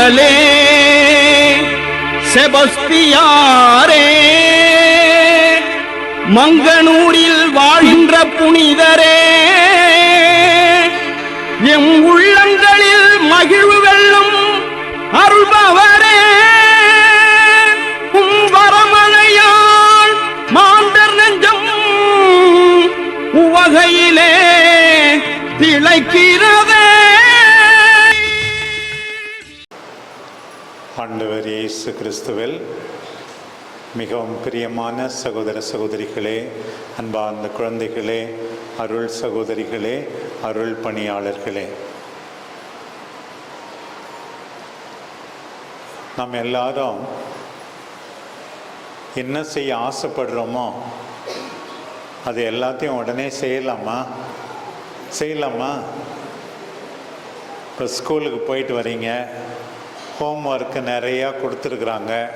குரலே செபஸ்தியாரே. மங்கனூரில் வாழ்கின்ற புனிதரே. எம் உள்ளங்களில் மகிழ்வு வெள்ளம் அருள்பவரே. உம் வரமழையால் மாந்தர் நெஞ்சம் உவகையிலே திளைக்கிறதே. இயேசு கிறிஸ்துவில் மிகவும் பிரியமான சகோதர சகோதரிகளே அன்பார்ந்த குழந்தைகளே அருள் சகோதரிகளே அருள் பணியாளர்களே. நாம் எல்லாரும் என்ன செய்ய ஆசைப்படுறோமோ அது எல்லாத்தையும் உடனே செய்யலாமா? செய்யலாமா? இப்போ ஸ்கூலுக்கு போயிட்டு வரீங்க. ஹோம் ஒர்க்கு நிறையா கொடுத்துருக்குறாங்க.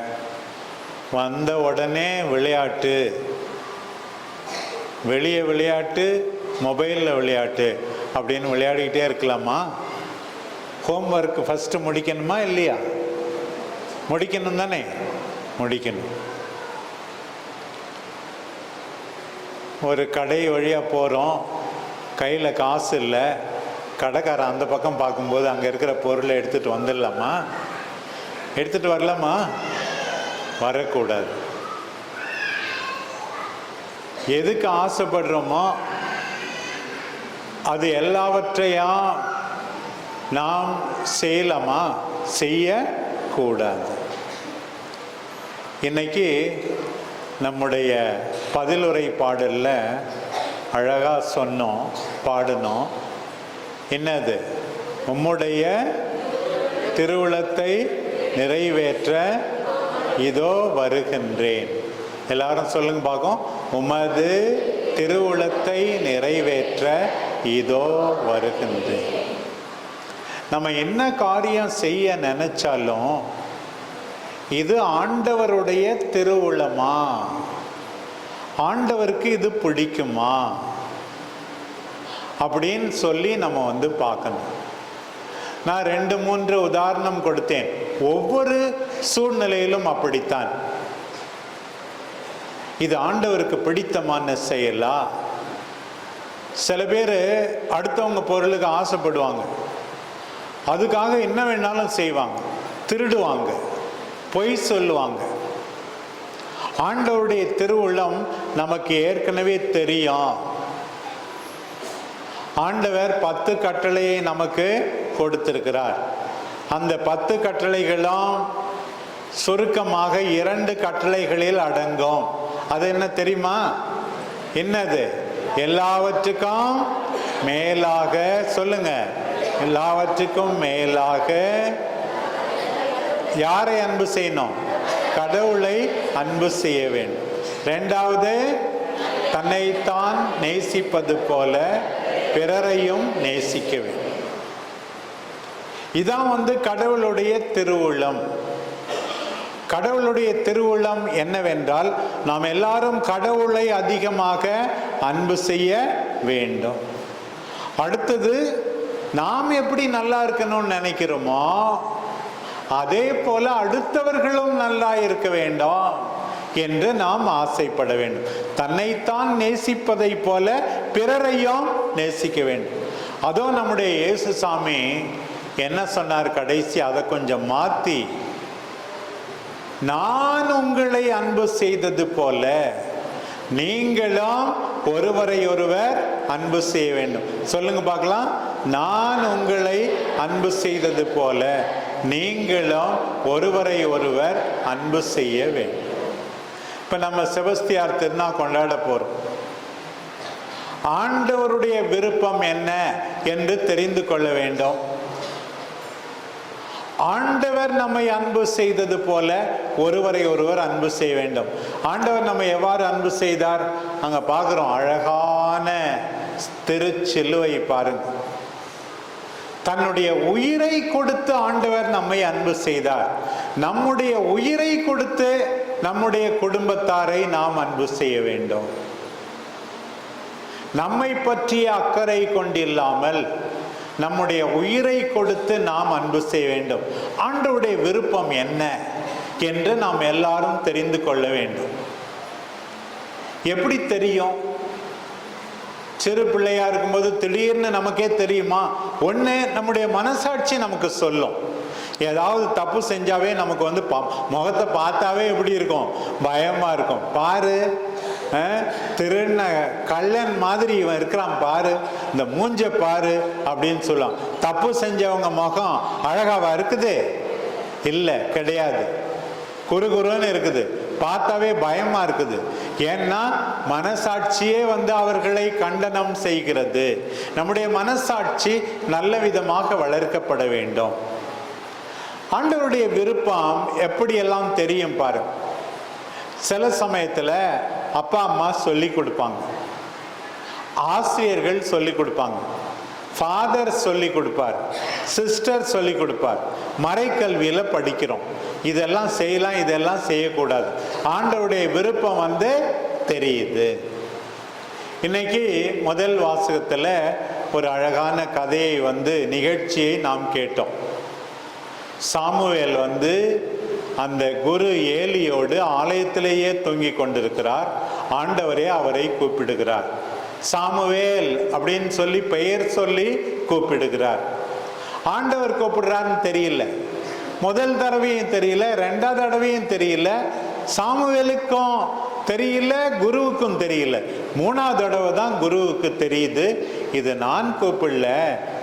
வந்த உடனே விளையாட்டு. வெளியே விளையாட்டு மொபைலில் விளையாட்டு அப்படின்னு விளையாடிக்கிட்டே இருக்கலாமா? ஹோம் ஒர்க்கு ஃபஸ்ட்டு முடிக்கணுமா இல்லையா? முடிக்கணும் தானே? முடிக்கணும். ஒரு கடை வழியாக போகிறோம் கையில் காசு இல்லை. கடைக்காரன் அந்த பக்கம் பார்க்கும்போது அங்கே இருக்கிற பொருளை எடுத்துகிட்டு வந்துடலாமா? எடுத்துகிட்டு வரலாமா? வரக்கூடாது. எதுக்கு ஆசைப்படுறோமோ அது எல்லாவற்றையும் நாம் செய்யலாமா? செய்யக்கூடாது. இன்னைக்கு நம்முடைய பதிலுரை பாடலில் அழகாக சொன்னோம் பாடினோம். என்னது? உம்முடைய திருவிழத்தை நிறைவேற்ற இதோ வருகின்றேன். எல்லாரும் சொல்லுங்க பார்க்கும் உமது திருவுளத்தை நிறைவேற்ற இதோ வருகின்றேன். நம்ம என்ன காரியம் செய்ய நினைச்சாலும் இது ஆண்டவருடைய திருவுளமா? ஆண்டவருக்கு இது பிடிக்குமா? அப்படின்னு சொல்லி நம்ம வந்து பார்க்கணும். நான் ரெண்டு மூன்று உதாரணம் கொடுத்தேன். ஒவ்வொரு சூழ்நிலையிலும் அப்படித்தான். இது ஆண்டவருக்கு பிடித்தமான செயலா? சில பேர் அடுத்தவங்க பொருளுக்கு ஆசைப்படுவாங்க. அதுக்காக என்ன வேணாலும் செய்வாங்க. திருடுவாங்க. பொய் சொல்லுவாங்க. ஆண்டவருடைய திருவுள்ளம் நமக்கு ஏற்கனவே தெரியும். ஆண்டவர் பத்து கட்டளையை நமக்கு கொடுத்திருக்கிறார். அந்த பத்து கட்டளைகளும் சுருக்கமாக இரண்டு கட்டளைகளில் அடங்கும். அது என்ன தெரியுமா? என்னது? எல்லாவற்றுக்கும் மேலாக சொல்லுங்க. எல்லாவற்றுக்கும் மேலாக யாரை அன்பு செய்யணும்? கடவுளை அன்பு செய்ய வேண்டும். ரெண்டாவது தன்னைத்தான் நேசிப்பது போல பிறரையும் நேசிக்க வேண்டும். இதான் வந்து கடவுளுடைய திருவுள்ளம். கடவுளுடைய திருவுள்ளம் என்னவென்றால் நாம் எல்லாரும் கடவுளை அதிகமாக அன்பு செய்ய வேண்டும். அடுத்தது நாம் எப்படி நல்லா இருக்கணும்னு நினைக்கிறோமோ அதே போல அடுத்தவர்களும் நல்லா இருக்க வேண்டும் என்று நாம் ஆசைப்பட வேண்டும். தன்னைத்தான் நேசிப்பதை போல பிறரையும் நேசிக்க வேண்டும். அதோ நம்முடைய இயேசு சாமி என்ன சொன்னார் கடைசி? அதை கொஞ்சம் மாற்றி நான் உங்களை அன்பு செய்தது போல நீங்களும் ஒருவரை ஒருவர் அன்பு செய்ய வேண்டும். சொல்லுங்க பார்க்கலாம். நான் உங்களை அன்பு செய்தது போல நீங்களும் ஒருவரை ஒருவர் அன்பு செய்ய வேண்டும். இப்போ நம்ம செபஸ்தியார் திருநா கொண்டாட போறோம். ஆண்டவருடைய விருப்பம் என்ன என்று தெரிந்து கொள்ள வேண்டும். ஆண்டவர் நம்மை அன்பு செய்தது போல ஒருவரை ஒருவர் அன்பு செய்ய வேண்டும். ஆண்டவர் நம்மை எவ்வாறு அன்பு செய்தார்? அங்க பார்க்குறோம் அழகான திருச்சிலுவை பாருங்க. தன்னுடைய உயிரை கொடுத்து ஆண்டவர் நம்மை அன்பு செய்தார். நம்முடைய உயிரை கொடுத்து நம்முடைய குடும்பத்தாரை நாம் அன்பு செய்ய வேண்டும். நம்மை பற்றிய அக்கறை கொண்டில்லாமல் நம்முடைய உயிரை கொடுத்து நாம் அன்பு செய்ய வேண்டும். ஆண்டவுடைய விருப்பம் என்ன என்று நாம் எல்லாரும் தெரிந்து கொள்ள வேண்டும். எப்படி தெரியும்? சிறு பிள்ளையா இருக்கும்போது திடீர்னு நமக்கே தெரியுமா? ஒன்று நம்முடைய மனசாட்சி நமக்கு சொல்லும். ஏதாவது தப்பு செஞ்சாவே நமக்கு வந்து பா முகத்தை பார்த்தாவே எப்படி இருக்கும்? பயமா இருக்கும். பாரு திருண்ண கள்ளன் மாதிரி இவன் இருக்கிறான் பாரு இந்த மூஞ்ச பாரு அப்படின்னு சொல்லலாம் தப்பு செஞ்சவங்க முகம் அழகாவா இருக்குது? இல்லை கிடையாது. குறுகுறுன்னு இருக்குது. பார்த்தாவே பயமா இருக்குது. ஏன்னா மனசாட்சியே வந்து அவர்களை கண்டனம் செய்கிறது. நம்முடைய மனசாட்சி நல்ல விதமாக வளர்க்கப்பட வேண்டும். ஆண்டவருடைய விருப்பம் எப்படியெல்லாம் தெரியும் பாரு. சில சமயத்தில் அப்பா அம்மா சொல்லி கொடுப்பாங்க. ஆசிரியர்கள் சொல்லி கொடுப்பாங்க. ஃபாதர் சொல்லி கொடுப்பார். சிஸ்டர் சொல்லி கொடுப்பார். மறைக்கல்வியில் படிக்கிறோம். இதெல்லாம் செய்யலாம் இதெல்லாம் செய்யக்கூடாது. ஆண்டவருடைய விருப்பம் வந்து தெரியுது. இன்னைக்கு முதல் வாசகத்தில் ஒரு அழகான கதையை வந்து நிகழ்ச்சியை நாம் கேட்டோம். சாமுவேல் வந்து அந்த குரு ஏலியோடு ஆலயத்திலேயே தொங்கிக் கொண்டிருக்கிறார். ஆண்டவரே அவரை கூப்பிடுகிறார். சாமுவேல் அப்படின்னு சொல்லி பெயர் சொல்லி கூப்பிடுகிறார். ஆண்டவர் கூப்பிடுறான்னு தெரியல. முதல் தடவையும் தெரியல ரெண்டாவது தடவையும் தெரியல. சாமுவேலுக்கும் தெரியல குருவுக்கும் தெரியல. மூணாவது தடவை தான் குருவுக்கு தெரியுது. இது நான் கூப்பிடல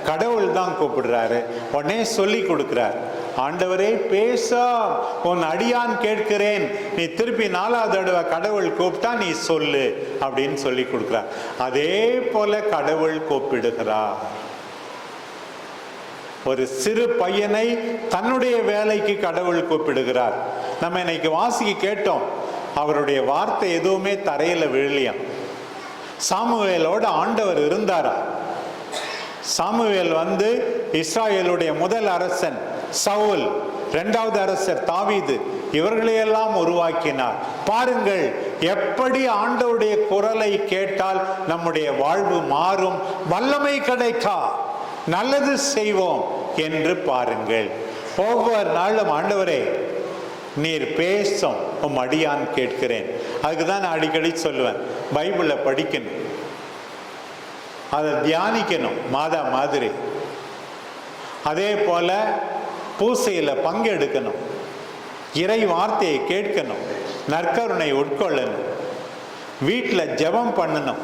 கடவுள் தான் கூப்பிடுறாரு. உடனே சொல்லி கொடுக்குறாரு. ஆண்டவரே பேச. உன் அடியான் கேட்கிறேன். நீ திருப்பி நாலாவது தடவை கடவுள் கூப்பிட்டா நீ சொல்லு அப்படின்னு சொல்லி கொடுக்குறா அதே போல கடவுள் கூப்பிடுகிறார். ஒரு சிறு பையனை தன்னுடைய வேலைக்கு கடவுள் கூப்பிடுகிறார். நம்ம இன்னைக்கு வாசிக்க கேட்டோம். அவருடைய வார்த்தை எதுவுமே தரையில விழலையாம். சாமுவேலோட ஆண்டவர் இருந்தாரா? சாமுவேல் வந்து இஸ்ராயேலுடைய முதல் அரசன். சவுல் இரண்டாவது அரசர் தாவீது இவர்களையெல்லாம் உருவாக்கினார். பாருங்கள் எப்படி ஆண்டவருடைய குரலை கேட்டால் நம்முடைய வாழ்வு மாறும். வல்லமை கிடைக்கா? நல்லது செய்வோம் என்று பாருங்கள். ஒவ்வொரு நாளும் ஆண்டவரே நீர் பேசும். உம் அடியான் கேட்கிறேன். அதுக்கு தான் நான் அடிக்கடி சொல்லுவேன். பைபிளை படிக்கணும். அதை தியானிக்கணும். மாதா மாதிரி. அதே போல பூசையில் பங்கெடுக்கணும். இறை வார்த்தையை கேட்கணும். நற்கருணை உட்கொள்ளணும். வீட்டில் ஜெபம் பண்ணணும்.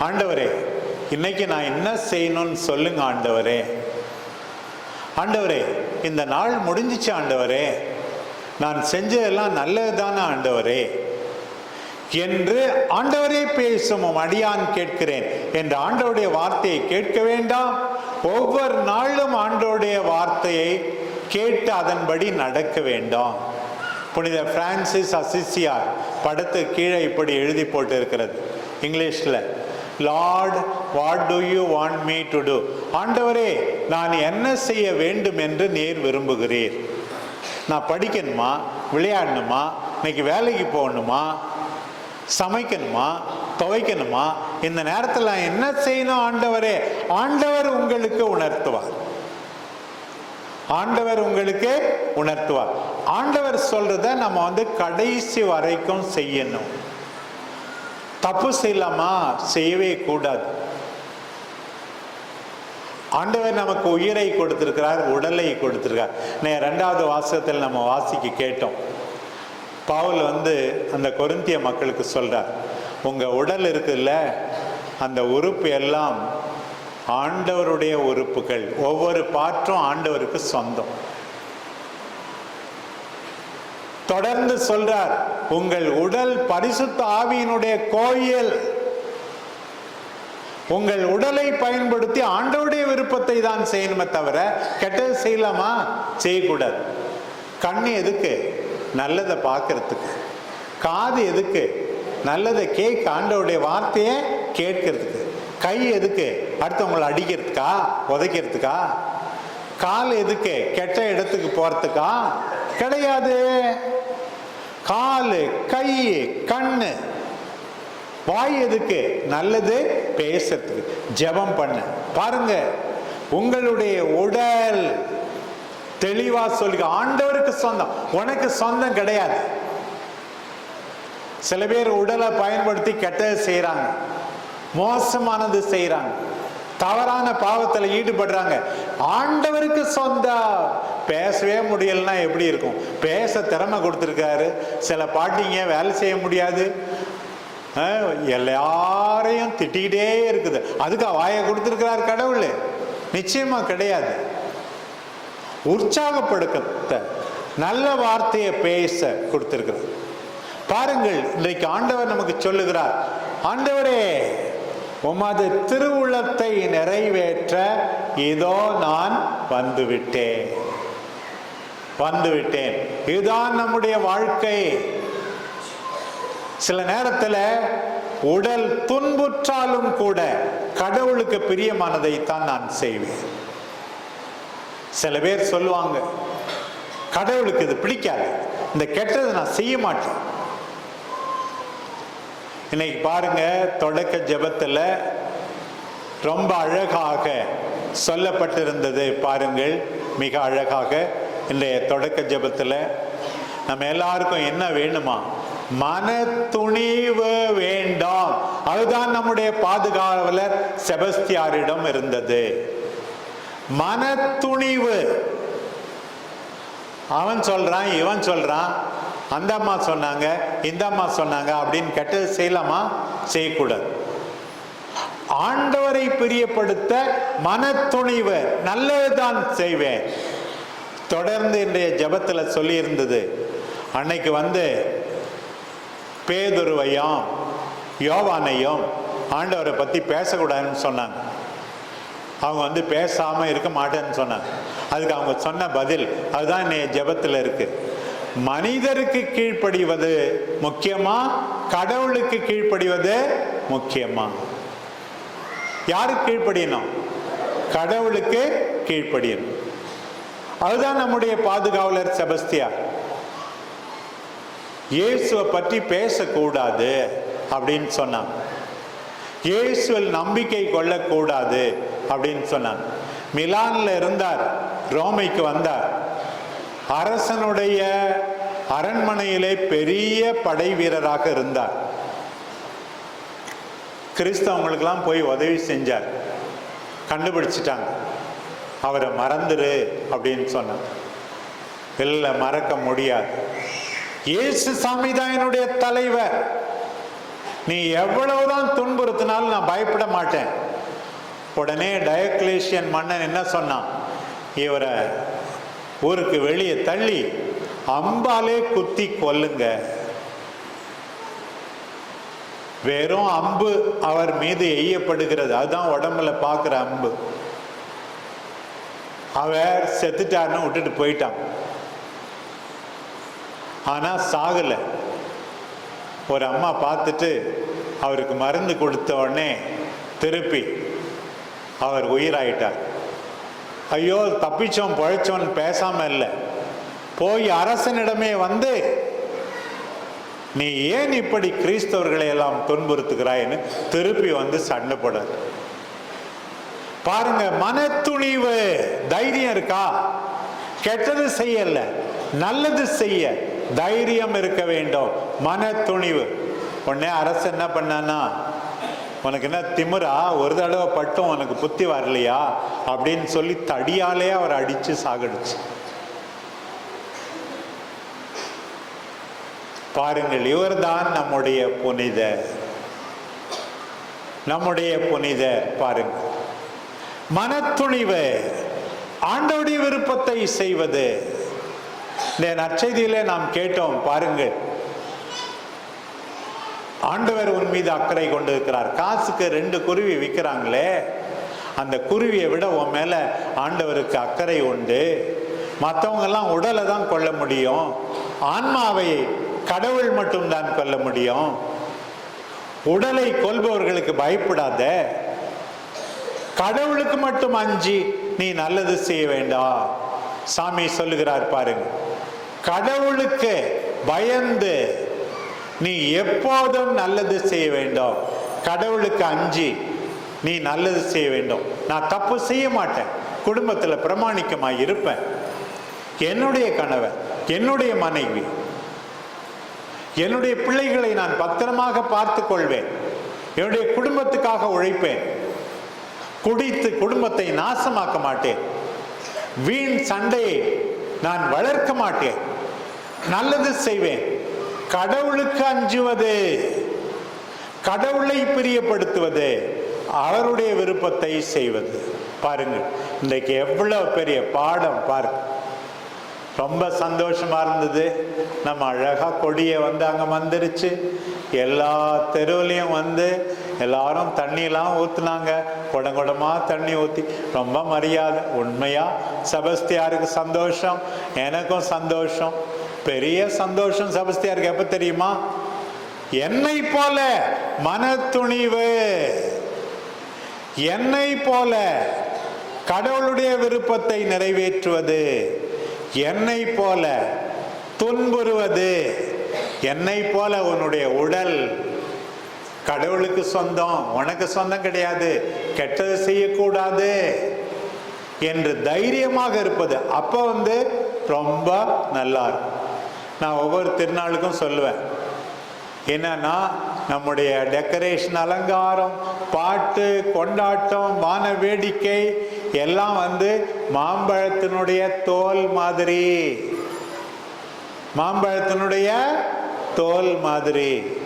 ஆண்டவரே இன்னைக்கு நான் என்ன செய்யணும்னு சொல்லுங்க ஆண்டவரே. ஆண்டவரே இந்த நாள் முடிஞ்சிச்சு ஆண்டவரே. நான் செஞ்சதெல்லாம் நல்லது தானே ஆண்டவரே. என்று ஆண்டவரே பேசும் அடியான் கேட்கிறேன். என்ற ஆண்டவருடைய வார்த்தையை கேட்க வேண்டாம். ஒவ்வொரு நாளும் ஆண்டோடைய வார்த்தையை கேட்டு அதன்படி நடக்க வேண்டாம். புனித பிரான்சிஸ் அசிசியார் படத்து கீழே இப்படி எழுதி போட்டு இருக்கிறது இங்கிலீஷில் lord what do you want me to do? ஆண்டவரே நான் என்ன செய்ய வேண்டும் என்று நேர் விரும்புகிறீர். நான் படிக்கணுமா? விளையாடணுமா? இன்னைக்கு வேலைக்கு போகணுமா? சமைக்கணுமா? துவைக்கணுமா? இந்த நேரத்தில் நான் என்ன செய்யணும் ஆண்டவரே? ஆண்டவர் உங்களுக்கு உணர்த்துவார். ஆண்டவர் உங்களுக்கு உணர்த்துவார். ஆண்டவர் சொல்றத நம்ம வந்து கடைசி வரைக்கும் செய்யணும். தப்பு செய்யலாமா? செய்யவே கூடாது. ஆண்டவர் நமக்கு உயிரை கொடுத்திருக்கிறார் உடலை கொடுத்திருக்கார். நே ரெண்டாவது வாசகத்தில் நம்ம வாசிக்க கேட்டோம். பவுல் வந்து அந்த கொருந்திய மக்களுக்கு சொல்றார் உங்கள் உடல் இருக்குல்ல அந்த உறுப்பு எல்லாம் ஆண்டவருடைய உறுப்புகள். ஒவ்வொரு பாற்றும் ஆண்டவருக்கு சொந்தம். தொடர்ந்து சொல்றார் உங்கள் உடல் பரிசுத்த ஆவியினுடைய கோயில். உங்கள் உடலை பயன்படுத்தி ஆண்டவருடைய விருப்பத்தை தான் செய்யணுமே தவிர கெட்டது செய்யலாமா? செய்யக்கூடாது. கண் எதுக்கு? நல்லதை பார்க்கறதுக்கு. காது எதுக்கு? நல்லதை கேட்க ஆண்டவருடைய வார்த்தையை கேட்கறதுக்கு. கை எதுக்கு? அடுத்தவங்களை அடிக்கிறதுக்கா? உதைக்கிறதுக்கா? கால் எதுக்கு? கெட்ட இடத்துக்கு போறதுக்கா? கிடையாது. கால் கை கண்ணு. வாய் எதுக்கு? நல்லது பேசுறதுக்கு. ஜெபம் பண்ண. பாருங்க உங்களுடைய உடல் தெளிவா சொல்லுங்க. ஆண்டவருக்கு சொந்தம். உனக்கு சொந்தம் கிடையாது. சில பேர் உடலை பயன்படுத்தி கெட்டதை செய்கிறாங்க மோசமானது செய்கிறாங்க தவறான பாவத்தில் ஈடுபடுறாங்க. ஆண்டவருக்கு சொந்த பேசவே முடியலன்னா எப்படி இருக்கும்? பேச திறமை கொடுத்துருக்காரு. சில பாட்டிங்க வேலை செய்ய முடியாது. எல்லாரையும் திட்டிக்கிட்டே இருக்குது. அதுக்கு வாயை கொடுத்துருக்கிறார் கடவுள். நிச்சயமாக கிடையாது. உற்சாகப்படுத்த நல்ல வார்த்தையை பேச கொடுத்துருக்குறார். பாருங்கள் இன்றைக்கு ஆண்டவர் நமக்கு சொல்லுகிறார் ஆண்டவரே உமது திருவுளத்தை நிறைவேற்ற இதோ நான் வந்துவிட்டேன். வந்துவிட்டேன். இதுதான் நம்முடைய வாழ்க்கை. சில நேரத்தில் உடல் துன்புற்றாலும் கூட கடவுளுக்கு பிரியமானதை தான் நான் செய்வேன். சில பேர் சொல்லுவாங்க கடவுளுக்கு இது பிடிக்காது. இந்த கெட்டதை நான் செய்ய மாட்டேன். இன்னைக்கு பாருங்க தொடக்க ஜெபத்துல ரொம்ப அழகாக சொல்லப்பட்டிருந்தது பாருங்கள். மிக அழகாக இன்றைய தொடக்க ஜெபத்துல நம்ம எல்லாருக்கும் என்ன வேணுமா? மன துணிவு வேண்டாம். அதுதான் நம்முடைய பாதுகாவலர் செபஸ்தியாரிடம் இருந்தது. மன துணிவு. அவன் சொல்றான் இவன் சொல்றான். அந்த அம்மா சொன்னாங்க இந்த அம்மா சொன்னாங்க அப்படின்னு கேட்டு செய்யலாமா? செய்யக்கூடாது. ஆண்டவரை பிரியப்படுத்த மனத்துணிவு நல்லதுதான் செய்வேன். தொடர்ந்து இன்றைய ஜபத்தில் சொல்லியிருந்தது அன்னைக்கு வந்து பேதுருவையும் யோவானையும் ஆண்டவரை பற்றி பேசக்கூடாதுன்னு சொன்னாங்க. அவங்க வந்து பேசாமல் இருக்க மாட்டேன்னு சொன்னாங்க. அதுக்கு அவங்க சொன்ன பதில் அதுதான் இன்னைய ஜபத்தில் இருக்குது மனிதருக்கு கீழ்ப்படிவது முக்கியமா? கடவுளுக்கு கீழ்ப்படிவது முக்கியமா? யாருக்கு கீழ்ப்படியணும்? கடவுளுக்கு கீழ்ப்படியணும். அதுதான் நம்முடைய பாதுகாவலர் செபஸ்தியா. இயேசுவை பற்றி பேசக்கூடாது அப்படின்னு சொன்னான். இயேசுவில் நம்பிக்கை கொள்ளக்கூடாது அப்படின்னு சொன்னான். மிலான்ல இருந்தார் ரோமைக்கு வந்தார். அரசனுடைய அரண்மனையிலே பெரிய படை வீரராக இருந்தார். கிறிஸ்தவங்களுக்கெல்லாம் போய் உதவி செஞ்சார். கண்டுபிடிச்சிட்டாங்க. அவரை மறந்துரு அப்படின்னு சொன்னார். இல்லை மறக்க முடியாது. இயேசு சாமி தான் என்னுடைய தலைவர். நீ எவ்வளவுதான் துன்புறுத்தினாலும் நான் பயப்பட மாட்டேன். உடனே டயக்லேஷியன் மன்னன் என்ன சொன்னான்? இவரை ஊருக்கு வெளியே தள்ளி அம்பாலே குத்தி கொல்லுங்க. வெறும் அம்பு அவர் மீது எய்யப்படுகிறது. அதுதான் உடம்புல பார்க்குற அம்பு. அவர் செத்துட்டாருன்னு விட்டுட்டு போயிட்டான். ஆனா சாகலை. ஒரு அம்மா பார்த்துட்டு அவருக்கு மருந்து கொடுத்த உடனே திருப்பி அவர் உயிராயிட்டார். ஐயோ தப்பிச்சோம் பழைச்சோம் பேசாம இல்லை. போய் அரசனிடமே வந்து நீ ஏன் இப்படி கிறிஸ்தவர்களை எல்லாம் துன்புறுத்துகிறாய்ன்னு திருப்பி வந்து சண்டை போடார் பாருங்க மனத்துணிவு தைரியம் இருக்கா? கெட்டது செய்யல நல்லது செய்ய தைரியம் இருக்க வேண்டும். மன துணிவு உடனே அரசு என்ன பண்ணான்னா உனக்கு என்ன திமிரா? ஒரு தடவை பட்டும் உனக்கு புத்தி வரலையா? அப்படின்னு சொல்லி தடியாலே அவர் அடித்து சாகடிச்சு. பாருங்கள் இவர்தான் நம்முடைய புனித. நம்முடைய புனித பாருங்கள். மனத்துணிவு ஆண்டோடைய விருப்பத்தை செய்வது. இந்த நற்செய்தியிலே நாம் கேட்டோம் பாருங்கள். ஆண்டவர் உன் மீது அக்கறை கொண்டு இருக்கிறார் காசுக்கு ரெண்டு குருவி விற்கிறாங்களே அந்த குருவியை விட உன் மேல ஆண்டவருக்கு அக்கறை உண்டு. மற்றவங்கெல்லாம் உடலை தான் கொல்ல முடியும். ஆன்மாவை கடவுள் மட்டும்தான் கொல்ல முடியும். உடலை கொல்பவர்களுக்கு பயப்படாத. கடவுளுக்கு மட்டும் அஞ்சி நீ நல்லது செய்ய வேண்டாம் சாமி சொல்லுகிறார் பாருங்க. கடவுளுக்கு பயந்து நீ எப்போதும் நல்லது செய்ய வேண்டும். கடவுளுக்கு அஞ்சி நீ நல்லது செய்ய வேண்டும். நான் தப்பு செய்ய மாட்டேன். குடும்பத்தில் பிரமாணிக்கமாக இருப்பேன். என்னுடைய கணவர் என்னுடைய மனைவி என்னுடைய பிள்ளைகளை நான் பத்திரமாக பார்த்து கொள்வேன். என்னுடைய குடும்பத்துக்காக உழைப்பேன். குடித்து குடும்பத்தை நாசமாக்க மாட்டேன். வீண் சண்டையை நான் வளர்க்க மாட்டேன். நல்லது செய்வேன். கடவுளுக்கு அஞ்சுவது கடவுளை பிரியப்படுத்துவது அவருடைய விருப்பத்தை செய்வது. பாருங்கள் இன்றைக்கு எவ்வளவு பெரிய பாடம் பாருங்க. ரொம்ப சந்தோஷமா இருந்தது. நம்ம அழகா கொடியை வந்து அங்க வந்துருச்சு. எல்லா தெருவுலையும் வந்து எல்லாரும் தண்ணியெல்லாம் ஊத்துனாங்க. குடம் குடமா தண்ணி ஊத்தி ரொம்ப மரியாதை. உண்மையா செபஸ்தியாருக்கு சந்தோஷம் எனக்கும் சந்தோஷம். பெரிய சந்தோஷம் சபஸ்தியாருக்கு எப்ப தெரியுமா? என்னை போல மனத்துணிவு. என்னை போல கடவுளுடைய விருப்பத்தை நிறைவேற்றுவது. என்னை போல துன்புறுவது. என்னை போல உன்னுடைய உடல். கடவுளுக்கு சொந்தம் உனக்கு சொந்தம் கிடையாது. கெட்டது செய்யக்கூடாது என்று தைரியமாக இருப்பது. அப்போ வந்து ரொம்ப நல்லா இருக்கும். நான் ஒவ்வொரு திருநாளுக்கும் சொல்லுவேன். என்னன்னா நம்முடைய டெக்கரேஷன் அலங்காரம் பாட்டு கொண்டாட்டம் வான வேடிக்கை எல்லாம் வந்து மாம்பழத்தினுடைய தோல் மாதிரி. மாம்பழத்தினுடைய தோல் மாதிரி.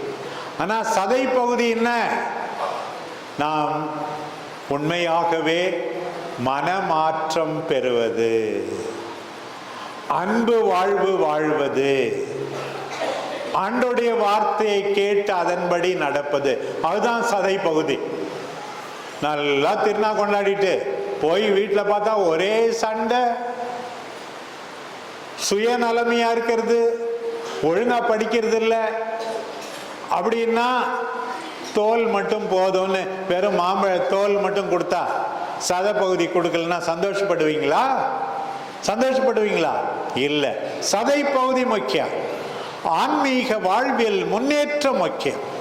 ஆனா சதை பகுதி என்ன? நாம் உண்மையாகவே மனமாற்றம் பெறுவது. அன்பு வாழ்வு வாழ்வது. ஆண்டோடைய வார்த்தையை கேட்டு அதன்படி நடப்பது. அதுதான் சதை பகுதி. நல்லா திருநா கொண்டாடிட்டு போய் வீட்டில் பார்த்தா ஒரே சண்டை. சுயநலமையா இருக்கிறது. ஒழுங்கா படிக்கிறது இல்லை அப்படின்னா தோல் மட்டும் போதும்னு வெறும் மாம்பழ தோல் மட்டும் கொடுத்தா சத பகுதி கொடுக்கலன்னா சந்தோஷப்படுவீங்களா? சந்தோஷப்படுவீங்களா? இல்லை. சதை பகுதி முக்கியம். ஆன்மீக வாழ்வில் முன்னேற்றம் முக்கியம்.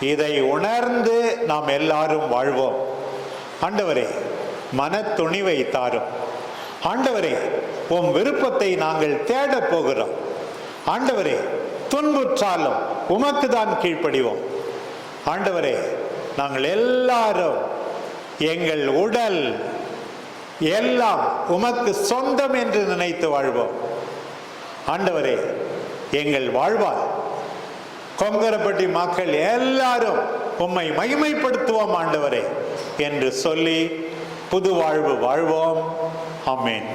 இதை உணர்ந்து நாம் எல்லாரும் வாழ்வோம். ஆண்டவரே மன துணிவை தாரும். ஆண்டவரே உம் விருப்பத்தை நாங்கள் தேடப் போகிறோம். ஆண்டவரே துன்புற்றாலும் உமக்கு தான் கீழ்ப்படிவோம். ஆண்டவரே நாங்கள் எல்லாரும் எங்கள் உடல் எல்லாம் உமக்கு சொந்தம் என்று நினைத்து வாழ்வோம். ஆண்டவரே எங்கள் வாழ்வால் கொங்கரப்பட்டி மக்கள் எல்லாரும் உம்மை மகிமைப்படுத்துவோம் ஆண்டவரே என்று சொல்லி புது வாழ்வு வாழ்வோம். அம்மேன்